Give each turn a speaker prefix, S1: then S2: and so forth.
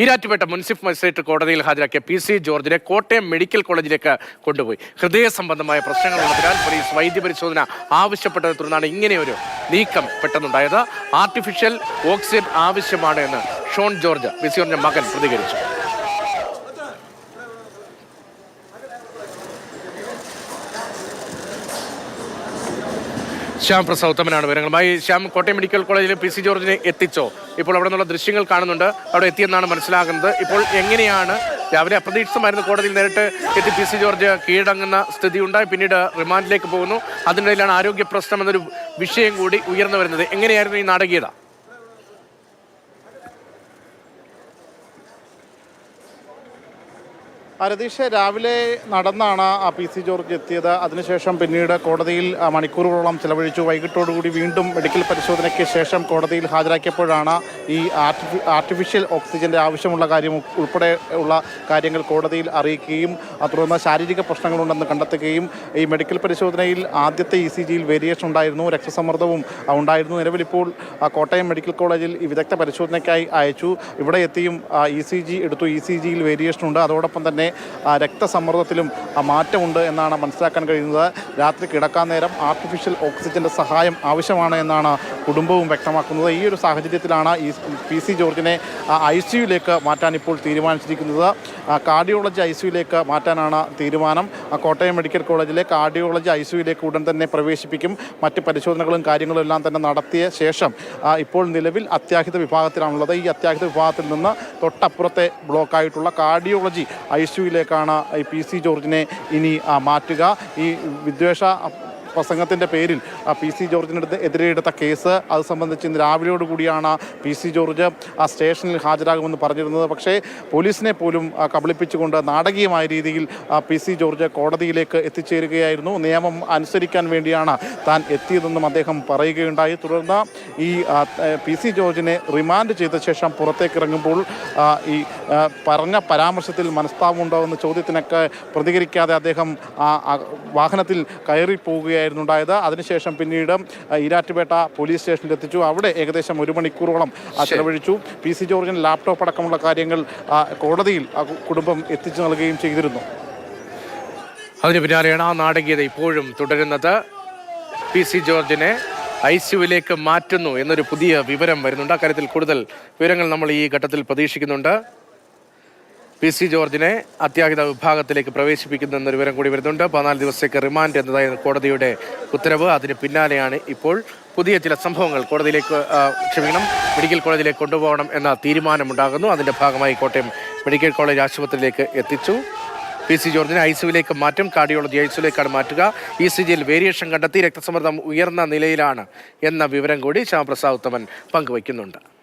S1: Erattupetta municipal magistrate കോടതിയിൽ ഹാജരാക്കിയ P C ജോർജിനെ കോട്ടയം മെഡിക്കൽ കോളേജിലേക്ക് കൊണ്ടുപോയി. ഹൃദയ സംബന്ധമായ പ്രശ്നങ്ങളുള്ളതിനാൽ പോലീസ് വൈദ്യപരിശോധന ആവശ്യപ്പെട്ടതിനെ തുടർന്നാണ് ഇങ്ങനെയൊരു നീക്കം പെട്ടെന്നുണ്ടായത്. ആർട്ടിഫിഷ്യൽ ഓക്സിജൻ ആവശ്യമാണ് എന്ന് ഷോൺ ജോർജ് പി മകൻ പ്രതികരിച്ചു. ശ്യാം പ്രസാദ് ഉത്തമനാണ്. വിവരങ്ങളുമായി ശ്യാം കോട്ടയം മെഡിക്കൽ കോളേജിൽ പി സി ജോർജിനെ എത്തിച്ചോ. ഇപ്പോൾ അവിടെ നിന്നുള്ള ദൃശ്യങ്ങൾ കാണുന്നുണ്ട്. അവിടെ എത്തിയെന്നാണ് മനസ്സിലാകുന്നത്. ഇപ്പോൾ എങ്ങനെയാണ് രാവിലെ അപ്രതീക്ഷിതമായിരുന്നു കോടതിയിൽ നേരിട്ട് എത്തി പി സി ജോർജ് കീഴടങ്ങുന്ന സ്ഥിതി ഉണ്ടായി പിന്നീട് റിമാൻഡിലേക്ക് പോകുന്നു. അതിനിടയിലാണ് ആരോഗ്യ പ്രശ്നം എന്നൊരു വിഷയം കൂടി ഉയർന്നു വരുന്നത്. എങ്ങനെയായിരുന്നു ഈ നാടകീയത?
S2: രതീഷ് രാവിലെ നടന്നാണ് ആ പി സി ജോർജ് എത്തിയത്. അതിനുശേഷം പിന്നീട് കോടതിയിൽ മണിക്കൂറുകളോളം ചെലവഴിച്ചു. വൈകിട്ടോടുകൂടി വീണ്ടും മെഡിക്കൽ പരിശോധനയ്ക്ക് ശേഷം കോടതിയിൽ ഹാജരാക്കിയപ്പോഴാണ് ഈ ആർട്ടിഫിഷ്യൽ ഓക്സിജന്റെ ആവശ്യമുള്ള കാര്യം ഉൾ- ഉൾപ്പെടെ ഉള്ള കാര്യങ്ങൾ കോടതിയിൽ അറിയിക്കുകയും തുടർന്ന് ശാരീരിക പ്രശ്നങ്ങളുണ്ടെന്ന് കണ്ടെത്തുകയും ഈ മെഡിക്കൽ പരിശോധനയിൽ ആദ്യത്തെ ഇ സി ജിയിൽ വേരിയേഷൻ ഉണ്ടായിരുന്നു. രക്തസമ്മർദ്ദവും ഉണ്ടായിരുന്നു. നിലവിലിപ്പോൾ കോട്ടയം മെഡിക്കൽ കോളേജിൽ ഈ വിദഗ്ധ പരിശോധനയ്ക്കായി അയച്ചു. ഇവിടെ എത്തിയും ഇ സി ജി എടുത്തു. ഇ സി ജിയിൽ വേരിയേഷൻ ഉണ്ട്. അതോടൊപ്പം തന്നെ രക്തസമ്മർദ്ദത്തിലും മാറ്റമുണ്ട് എന്നാണ് മനസ്സിലാക്കാൻ കഴിയുന്നത്. രാത്രി കിടക്കാൻ നേരം ആർട്ടിഫിഷ്യൽ ഓക്സിജന്റെ സഹായം ആവശ്യമാണ് എന്നാണ് കുടുംബവും വ്യക്തമാക്കുന്നത് ഈ ഒരു സാഹചര്യത്തിലാണ് ഈ പി സി ജോർജിനെ ഐ സിയുലേക്ക് മാറ്റാൻ ഇപ്പോൾ തീരുമാനിച്ചിരിക്കുന്നത്. കാർഡിയോളജി ഐ സിയുലേക്ക് മാറ്റാനാണ് തീരുമാനം. കോട്ടയം മെഡിക്കൽ കോളേജിലെ കാർഡിയോളജി ഐ സിയുലേക്ക് ഉടൻ തന്നെ പ്രവേശിപ്പിക്കും. മറ്റ് പരിശോധനകളും കാര്യങ്ങളും എല്ലാം തന്നെ നടത്തിയ ശേഷം ഇപ്പോൾ നിലവിൽ അത്യാഹിത വിഭാഗത്തിലാണുള്ളത്. ഈ അത്യാഹിത വിഭാഗത്തിൽ നിന്ന് തൊട്ടപ്പുറത്തെ ബ്ലോക്കായിട്ടുള്ള കാർഡിയോളജി ഐ സിയുയിലേക്കാണ് ഈ പി സി ജോർജിനെ ഇനി മാറ്റുക. ഈ വിദ്വേഷ പ്രസംഗത്തിന്റെ പേരിൽ പി സി ജോർജിനെടുത്ത് എതിരെ എടുത്ത കേസ്. അത് സംബന്ധിച്ച് ഇന്ന് രാവിലെയോട് കൂടിയാണ് പി സി ജോർജ് ആ സ്റ്റേഷനിൽ ഹാജരാകുമെന്ന് പറഞ്ഞിരുന്നത്. പക്ഷേ പോലീസിനെ പോലും കബളിപ്പിച്ചുകൊണ്ട് നാടകീയമായ രീതിയിൽ പി സി ജോർജ് കോടതിയിലേക്ക് എത്തിച്ചേരുകയായിരുന്നു. നിയമം അനുസരിക്കാൻ വേണ്ടിയാണ് താൻ എത്തിയതെന്നും അദ്ദേഹം പറയുകയുണ്ടായി. തുടർന്ന് ഈ പി സി ജോർജിനെ റിമാൻഡ് ചെയ്ത ശേഷം പുറത്തേക്ക് ഇറങ്ങുമ്പോൾ ഈ പറഞ്ഞ പരാമർശത്തിൽ മനസ്താവമുണ്ടോ എന്ന ചോദ്യത്തിനൊക്കെ പ്രതികരിക്കാതെ അദ്ദേഹം വാഹനത്തിൽ കയറി പോവുകയായിരുന്നു ഉണ്ടായത്. അതിനുശേഷം പിന്നീട് ഈരാറ്റുപേട്ട പോലീസ് സ്റ്റേഷനിൽ എത്തിച്ചു അവിടെ ഏകദേശം ഒരു മണിക്കൂറോളം ചെലവഴിച്ചു. പി. സി. ജോർജിന് ലാപ്ടോപ്പ് അടക്കമുള്ള കാര്യങ്ങൾ കോടതിയിൽ കുടുംബം എത്തിച്ചു നൽകുകയും ചെയ്തിരുന്നു.
S1: അതിന് പിന്നാലെയാണ് ആ നാടകീയത ഇപ്പോഴും തുടരുന്നത്. പി. സി. ജോർജിനെ ഐ സിയുവിലേക്ക് മാറ്റുന്നു എന്നൊരു പുതിയ വിവരം വരുന്നുണ്ട്. അക്കാര്യത്തിൽ കൂടുതൽ വിവരങ്ങൾ നമ്മൾ ഈ ഘട്ടത്തിൽ പ്രതീക്ഷിക്കുന്നുണ്ട്. പി സി ജോർജിനെ അത്യാഹിത വിഭാഗത്തിലേക്ക് പ്രവേശിപ്പിക്കുന്നു എന്നൊരു വിവരം കൂടി വരുന്നുണ്ട്. പതിനാല് ദിവസത്തേക്ക് റിമാൻഡ് എന്നതായിരുന്നു കോടതിയുടെ ഉത്തരവ്. അതിന് പിന്നാലെയാണ് ഇപ്പോൾ പുതിയ ചില സംഭവങ്ങൾ കോടതിയിലേക്ക് ക്ഷമിക്കണം മെഡിക്കൽ കോളേജിലേക്ക് കൊണ്ടുപോകണം എന്ന തീരുമാനമുണ്ടാകുന്നു. അതിന്റെ ഭാഗമായി കോട്ടയം മെഡിക്കൽ കോളേജ് ആശുപത്രിയിലേക്ക് എത്തിച്ചു. പി സി ജോർജിനെ ഐ സിയുലേക്ക് മാറ്റും കാർഡിയോളജി ഐ സിയുലേക്കാണ് മാറ്റുക. ഇ സി ജിയിൽ വേരിയേഷൻ കണ്ടെത്തി രക്തസമ്മർദ്ദം ഉയർന്ന നിലയിലാണ് എന്ന വിവരം കൂടി ശ്യാമപ്രസാദ് ഉത്തമൻ പങ്കുവയ്ക്കുന്നുണ്ട്.